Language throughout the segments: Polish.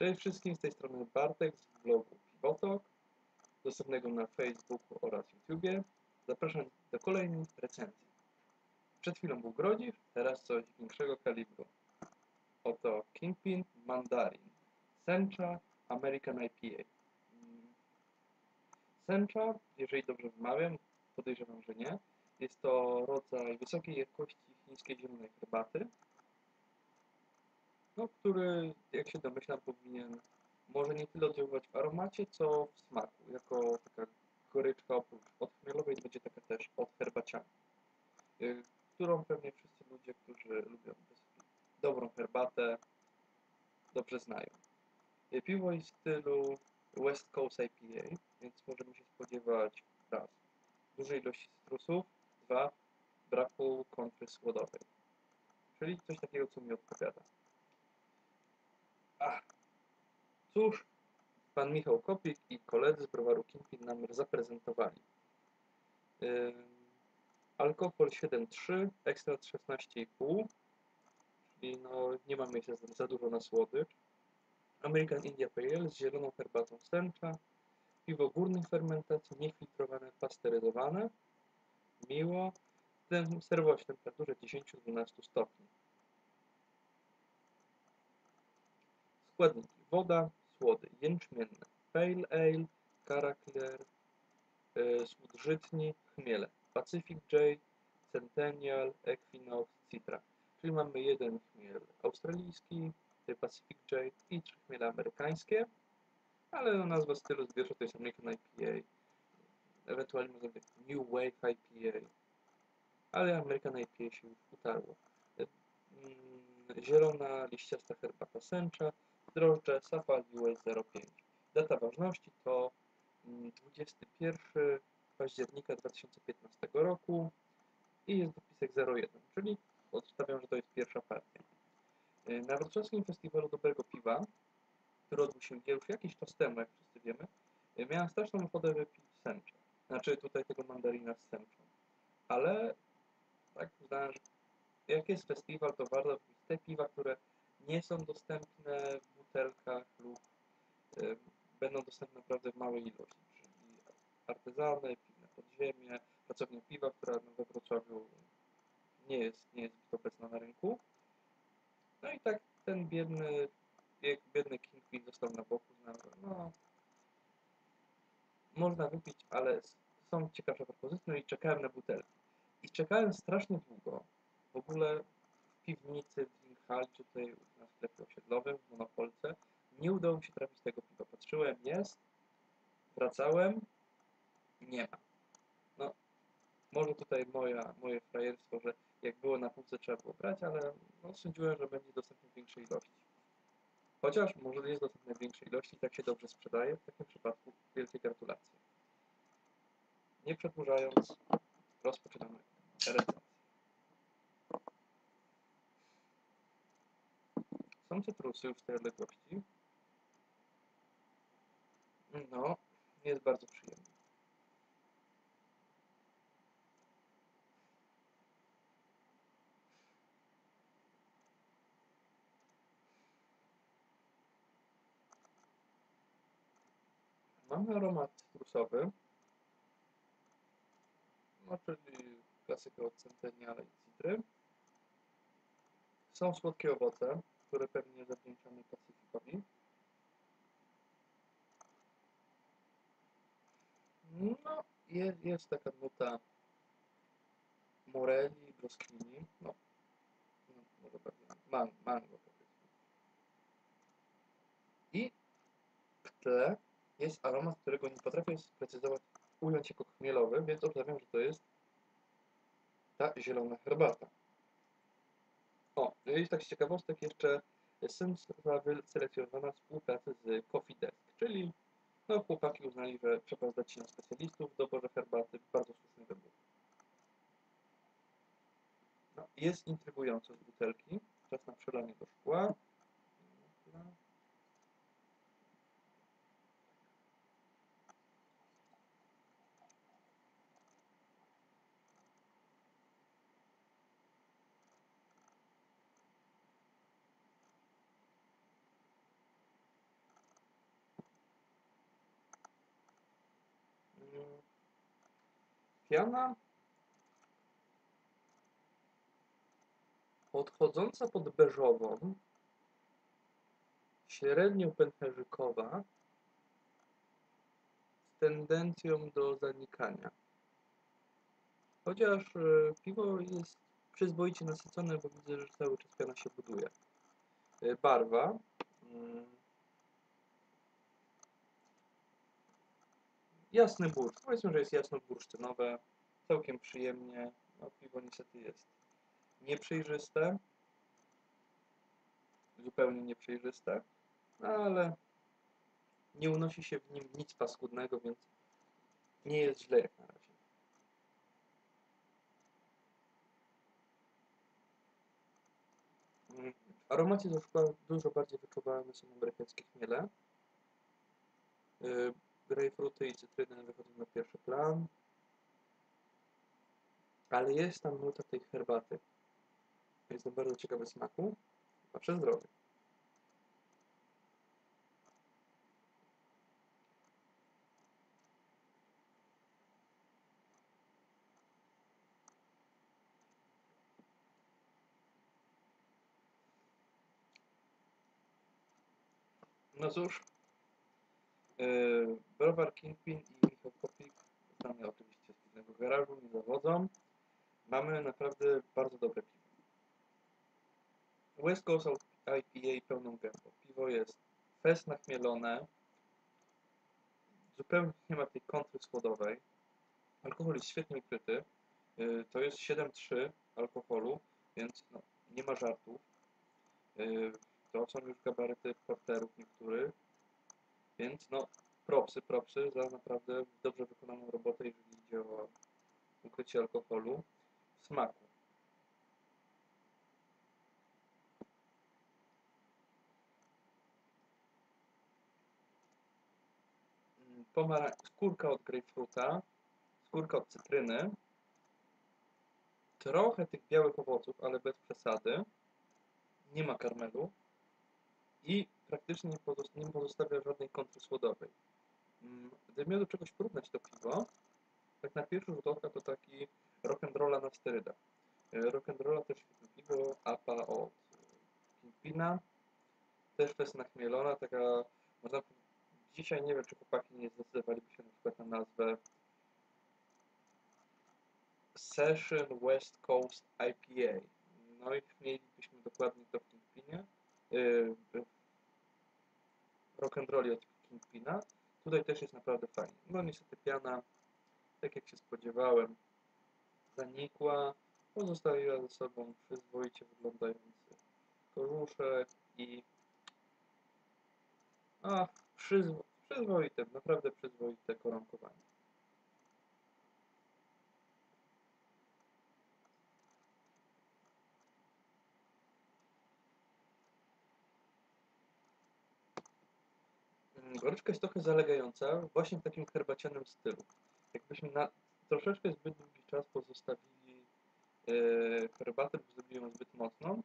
Cześć wszystkim, z tej strony Bartek z blogu Pivotalk, dostępnego na Facebooku oraz YouTubie. Zapraszam do kolejnej recenzji. Przed chwilą był Grodziw, teraz coś większego kalibru. Oto Kingpin Mandarin, Sencha American IPA. Mm. Sencha, jeżeli dobrze wymawiam, podejrzewam, że nie, jest to rodzaj wysokiej jakości chińskiej zielonej herbaty, no, który, jak się domyślam, powinien może nie tyle oddziaływać w aromacie, co w smaku. Jako taka goryczka oprócz od chmielowej będzie taka też od herbaciana, y, którą pewnie wszyscy ludzie, którzy lubią dobrą herbatę, dobrze znają. Y, piwo jest stylu West Coast IPA, więc możemy się spodziewać raz dużej ilości cytrusów, dwa braku kontry słodowej. Czyli coś takiego, co mi odpowiada. Ach, cóż, pan Michał Kopik i koledzy z browaru Kimpin nam zaprezentowali. Yy, alkohol 7,3, ekstrat 16,5, czyli no, nie ma miejsca za, za dużo na słodycz. American India Pale z zieloną herbatą sęcza, piwo górnej fermentacji, niefiltrowane, pasteryzowane, miło, serwować w temperaturze 10-12 stopni. Składniki: woda, słody jęczmienne, pale ale, clear, yy, słód żytni, chmiele, Pacific J, Centennial, Equinox, Citra. Czyli mamy jeden chmiel australijski, Pacific J i trzy chmiele amerykańskie, ale no, nazwa stylu zbiorcza to jest American IPA, ewentualnie może być New Wave IPA, ale American IPA się już utarło. Mm, zielona liściasta herbata sęcza, drożdże Safal US 05. Data ważności to 21 mm, października 2015 roku i jest dopisek 01, czyli odstawiam, że to jest pierwsza partia. Y, na Wrocławskim Festiwalu Dobrego Piwa, który odbył się już jakiś czas temu, jak wszyscy wiemy, y, miałem straszną ochotę wypić sęczę. Znaczy tutaj tego mandarina z sęczą. Ale tak uznałem, że jak jest festiwal, to warto wypić te piwa, które nie są dostępne butelkach lub y, będą dostępne naprawdę w małej ilości, czyli artyzany, piwne podziemie, pracownia piwa, która no, we Wrocławiu nie jest, nie jest obecna na rynku. No i tak ten biedny, biedny Kingpin został na boku, no można wypić, ale są ciekawsze propozycje, no i czekałem na butelki. I czekałem strasznie długo. W ogóle w piwnicy, w Drinkhall, czy tutaj na sklepie osiedlowym, w Monopolce, nie udało mi się trafić tego piwa. Patrzyłem, jest, wracałem, nie ma. No, może tutaj moja, moje frajerstwo, że jak było na półce trzeba było brać, ale no, sądziłem, że będzie dostępny w większej ilości. Chociaż może jest dostępny w większej ilości, tak się dobrze sprzedaje, w takim przypadku wielkie gratulacje. Nie przedłużając, rozpoczynamy recenzję. Są cytrusy w tej odległości. No, jest bardzo przyjemny. Mamy aromat cytrusowy, no czyli klasykę od Centenniala i Citry. Są słodkie owoce, które pewnie zawdzięczamy Pacyfikowi. No, jest, jest taka nuta moreli, brzoskwini, no, no może bardziej man, mango powiedzmy. I w tle jest aromat, którego nie potrafię sprecyzować, ująć jako chmielowy, więc obstawiam, że to jest ta zielona herbata. O, i tak z ciekawostek jeszcze Sensowa wyselekcjonowana współpracy z Coffee Desk, czyli no, chłopaki uznali, że trzeba zdać się na specjalistów w doborze herbaty, bardzo słuszny wybór. No, jest intrygująco z butelki, czas na przelanie do szkła. Piana odchodząca pod beżową, średnio pęcherzykowa, z tendencją do zanikania. Chociaż e, piwo jest przyzwoicie nasycone, bo widzę, że cały czas piana się buduje. E, Barwa. Jasny bursztyn. Powiedzmy, że jest jasno-bursztynowe. Całkiem przyjemnie. No, piwo niestety jest nieprzejrzyste. Zupełnie nieprzejrzyste. No, ale nie unosi się w nim nic paskudnego, więc nie jest źle jak na razie. Mm, W aromacie dużo bardziej wyczuwalne są amerykańskie chmiele. Yy, Grejpfruty i cytryny wychodzą na pierwszy plan. Ale jest tam nuta tej herbaty. Jestem bardzo ciekawy smaku. Wasze zdrowie. No cóż, Browar Kingpin i Michał Kopik, znany oczywiście z piwnego garażu, nie zawodzą. Mamy naprawdę bardzo dobre piwo. West Coast IPA pełną gębą. Piwo jest fest nachmielone, zupełnie nie ma tej kontry słodowej. Alkohol jest świetnie ukryty. Yy, To jest 7,3 alkoholu, więc no, nie ma żartów. Yy, To są już gabaryty porterów niektórych. Więc no, propsy, propsy za naprawdę dobrze wykonaną robotę, jeżeli idzie o ukrycie alkoholu w smaku. Mm, Pomara skórka od grejpfruta, skórka od cytryny, trochę tych białych owoców, ale bez przesady. Nie ma karmelu i praktycznie nie, pozos- nie pozostawia żadnej kontry słodowej. Mm, Gdybym miał do czegoś porównać to piwo, tak na pierwszy rzut oka to taki rock'n'rolla na sterydach. E, Rock'n'rolla też piwo, APA od Kingpina, też fest nachmielona, taka, można dzisiaj nie wiem, czy chłopaki nie zdecydowaliby się na przykład na nazwę Session West Coast IPA. No i mielibyśmy dokładnie to w Kingpinie, yy, w rock'n'rollie od Kingpina. Tutaj też jest naprawdę fajnie. No niestety piana, tak jak się spodziewałem, zanikła, pozostawiła ze sobą przyzwoicie wyglądający koruszek i a, przyzwo, przyzwoite, naprawdę przyzwoite koronkowanie. Goryczka jest trochę zalegająca, właśnie w takim herbacianym stylu. Jakbyśmy na troszeczkę zbyt długi czas pozostawili e, herbatę, bo zrobili ją zbyt mocną,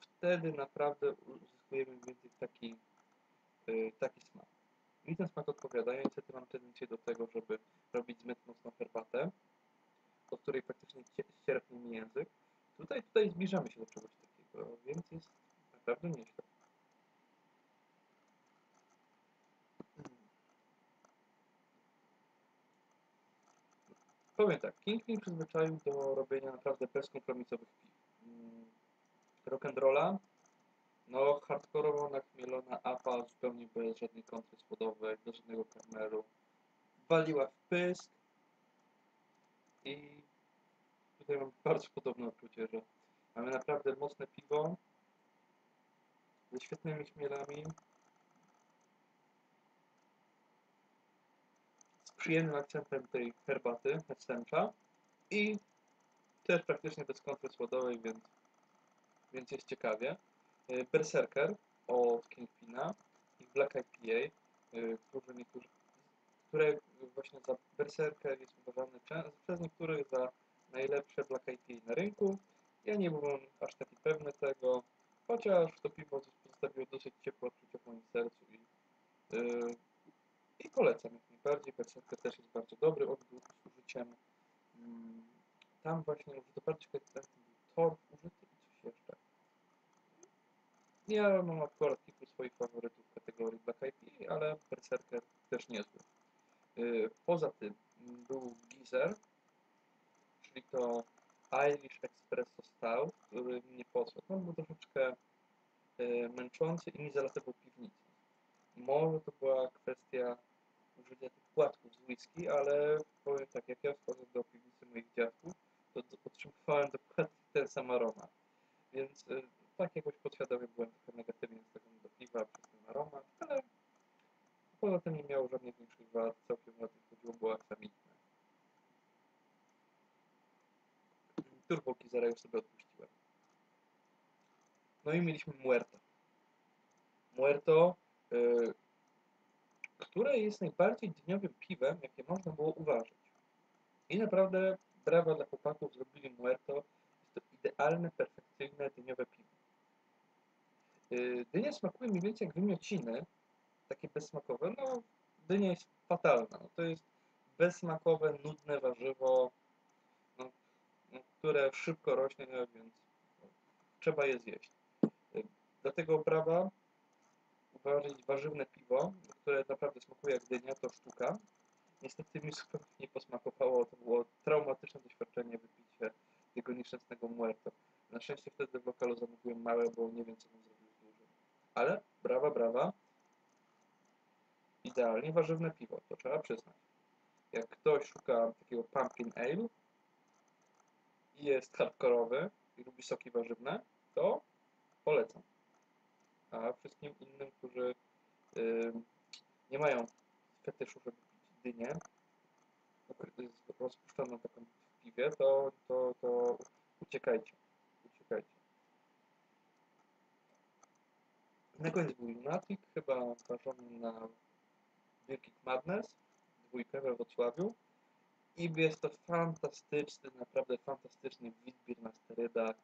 wtedy naprawdę uzyskujemy więcej taki, e, taki smak. Mi ten smak odpowiada, ja niestety mam tendencję do tego, żeby robić zbyt mocną herbatę, od której praktycznie cie- cierpnie mi język. Tutaj, tutaj zbliżamy się do czegoś takiego, więc jest naprawdę nieźle. Powiem tak, King mnie przyzwyczaił do robienia naprawdę bezkompromisowych piw. Mm, Rock'n'rolla, no hardkorowo nachmielona APA zupełnie bez żadnej kontry słodowej, bez żadnego karmelu. Waliła w pysk i tutaj mam bardzo podobne odczucie, że mamy naprawdę mocne piwo ze świetnymi chmielami, przyjemnym akcentem tej herbaty, essencha i też praktycznie bez kontry słodowej, więc, więc jest ciekawie. Y, Berserker od Kingpina i Black IPA, y, którzy niektórzy, które właśnie za Berserker jest uważany przez niektórych za najlepsze Black IPA na rynku. Ja nie byłem aż taki pewny tego, chociaż to piwo pozostawiło dosyć ciepłe odczucie w moim sercu i, yy, i polecam jak najbardziej. Berserker też jest bardzo dobry od długo użyciem mm, tam właśnie użyto był torf użyty i coś jeszcze. Ja mam akurat kilku swoich faworytów w kategorii Black IP, ale Berserker też niezły. Y, Poza tym był Gizer, czyli to Irish Espresso Stout, który mnie posłał. On był troszeczkę y, męczący i mi zalatywał piwnicy. Może to była kwestia tych płatków z whisky, ale powiem tak, jak ja wchodzę do piwnicy moich dziadków, to otrzymywałem dokładnie ten sam aromat. Więc y, tak jakoś podświadomie byłem trochę negatywnie nastawiony do piwa przez ten aromat, ale poza tym nie miało żadnych większych wad, całkiem ładnie chodziło, było aksamitne. Turbo Gizera już sobie odpuściłem. No i mieliśmy Muerto. Muerto, jest najbardziej dniowym piwem, jakie można było uważać. I naprawdę brawa dla chłopaków, zrobili Muerto. Jest to idealne, perfekcyjne dyniowe piwo. Yy, Dynia smakuje mniej więcej jak wymiociny, takie bezsmakowe. No, dynia jest fatalna. No, to jest bezsmakowe, nudne warzywo, no, które szybko rośnie, no, więc trzeba je zjeść. Yy, Dlatego brawa warzywne piwo, które naprawdę smakuje jak dynia, to sztuka. Niestety mi zupełnie nie posmakowało, to było traumatyczne doświadczenie wypicie tego nieszczęsnego muerto. Na szczęście wtedy w lokalu zamówiłem małe, bo nie wiem co bym zrobił z dużym. Ale brawa, brawa. Idealnie warzywne piwo, to trzeba przyznać. Jak ktoś szuka takiego pumpkin ale i jest hardkorowy i lubi soki warzywne, to polecam. A wszystkim innym, którzy ym, nie mają fetyszu, żeby pić dynię, rozpuszczoną taką w piwie, to, to, to uciekajcie. Uciekajcie. Na koniec był Lunatic, chyba ważony na Wielki Madness, dwójkę we Wrocławiu. I jest to fantastyczny, naprawdę fantastyczny witbier na sterydach.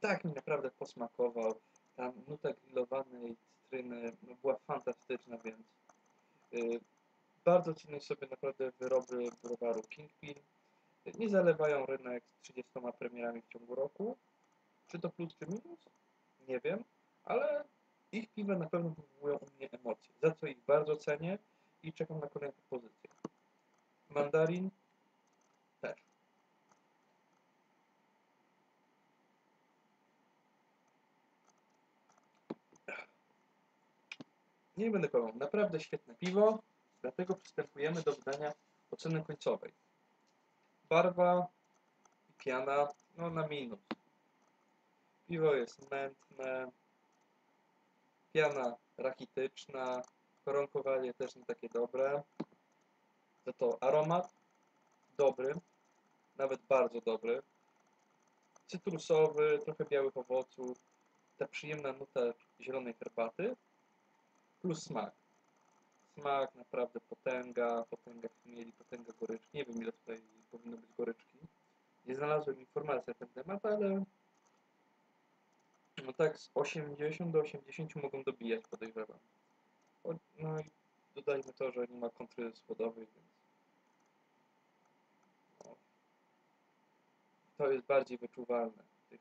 Tak mi naprawdę posmakował. Ta nuta grillowanej cytryny no, była fantastyczna, więc yy, bardzo cenię sobie naprawdę wyroby browaru Kingpin. Nie zalewają rynek z 30 premierami w ciągu roku. Czy to plus czy minus? Nie wiem, ale ich piwa na pewno wywołują u mnie emocje, za co ich bardzo cenię i czekam na kolejne pozycje. Mandarin też. Nie będę kłamał, naprawdę świetne piwo, dlatego przystępujemy do wydania oceny końcowej. Barwa i piana, no na minus. Piwo jest mętne, piana rachityczna, koronkowanie też nie takie dobre. Za to aromat dobry, nawet bardzo dobry. Cytrusowy, trochę białych owoców, ta przyjemna nuta zielonej herbaty, plus smak. Smak naprawdę potęga, potęga chmieli, potęga goryczki. Nie wiem ile tutaj powinno być goryczki. Nie znalazłem informacji na ten temat, ale no tak z 80 do 80 mogą dobijać podejrzewam. No i dodajmy to, że nie ma kontry schodowej, więc no, to jest bardziej wyczuwalne tych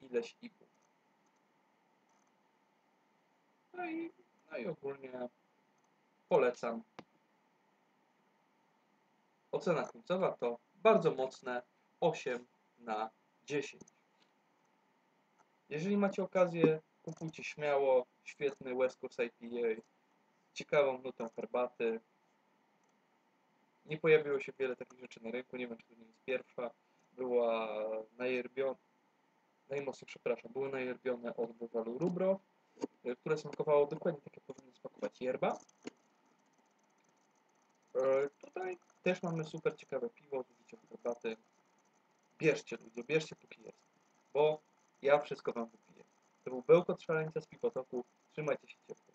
ileś ipów. No i, no i ogólnie polecam. Ocena końcowa to bardzo mocne 8 na 10. Jeżeli macie okazję, kupujcie śmiało świetny West Coast IPA, ciekawą nutą herbaty. Nie pojawiło się wiele takich rzeczy na rynku, nie wiem czy to nie jest pierwsza. Była najerbiona, najmocniej przepraszam, były najerbione od Browalu Rubro, które smakowało dokładnie tak jak powinno smakować yerba. E, Tutaj też mamy super ciekawe piwo z użyciem herbaty. Bierzcie ludzie, bierzcie póki jest, bo ja wszystko wam wypiję. To był Bełkot Szaleńca z Pipotoku. Trzymajcie się ciepło.